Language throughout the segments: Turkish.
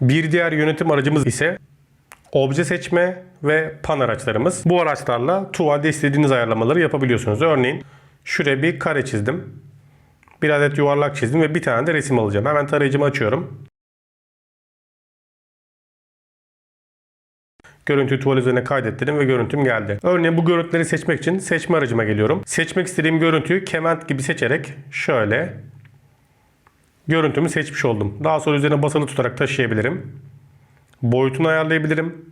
Bir diğer yönetim aracımız ise obje seçme ve pan araçlarımız. Bu araçlarla tuvalde istediğiniz ayarlamaları yapabiliyorsunuz. Örneğin şuraya bir kare çizdim. Bir adet yuvarlak çizdim ve bir tane de resim alacağım. Hemen tarayıcımı açıyorum. Görüntüyü tuval üzerine kaydettirdim ve görüntüm geldi. Örneğin bu görüntüleri seçmek için seçme aracıma geliyorum. Seçmek istediğim görüntüyü kement gibi seçerek şöyle görüntümü seçmiş oldum. Daha sonra üzerine basılı tutarak taşıyabilirim. Boyutunu ayarlayabilirim.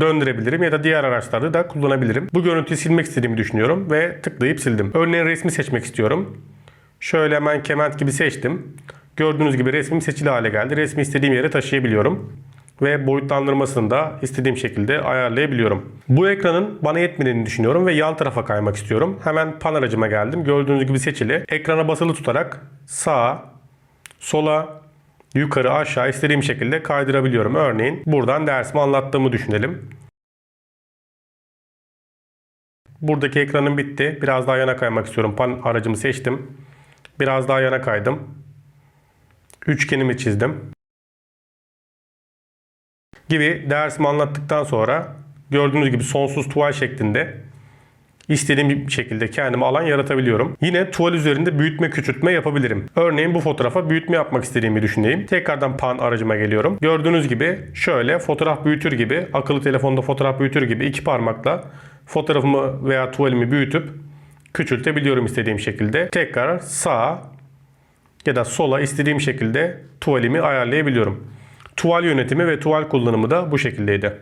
Döndürebilirim ya da diğer araçlarda da kullanabilirim. Bu görüntüyü silmek istediğimi düşünüyorum ve tıklayıp sildim. Örneğin resmi seçmek istiyorum. Şöyle hemen kement gibi seçtim. Gördüğünüz gibi resmim seçili hale geldi. Resmi istediğim yere taşıyabiliyorum. Ve boyutlandırmasını da istediğim şekilde ayarlayabiliyorum. Bu ekranın bana yetmediğini düşünüyorum ve yan tarafa kaymak istiyorum. Hemen pan aracıma geldim. Gördüğünüz gibi seçili. Ekrana basılı tutarak sağa, sola, yukarı, aşağı istediğim şekilde kaydırabiliyorum. Örneğin buradan dersimi anlattığımı düşünelim. Buradaki ekranım bitti. Biraz daha yana kaymak istiyorum. Pan aracımı seçtim. Biraz daha yana kaydım. Üçgenimi çizdim. Gibi dersimi anlattıktan sonra gördüğünüz gibi sonsuz tuval şeklinde istediğim şekilde kendime alan yaratabiliyorum. Yine tuval üzerinde büyütme küçültme yapabilirim. Örneğin bu fotoğrafa büyütme yapmak istediğimi düşüneyim. Tekrardan pan aracıma geliyorum. Gördüğünüz gibi şöyle fotoğraf büyütür gibi akıllı telefonda fotoğraf büyütür gibi iki parmakla fotoğrafımı veya tuvalimi büyütüp küçültebiliyorum istediğim şekilde. Tekrar sağa ya da sola istediğim şekilde tuvalimi ayarlayabiliyorum. Tuval yönetimi ve tuval kullanımı da bu şekildeydi.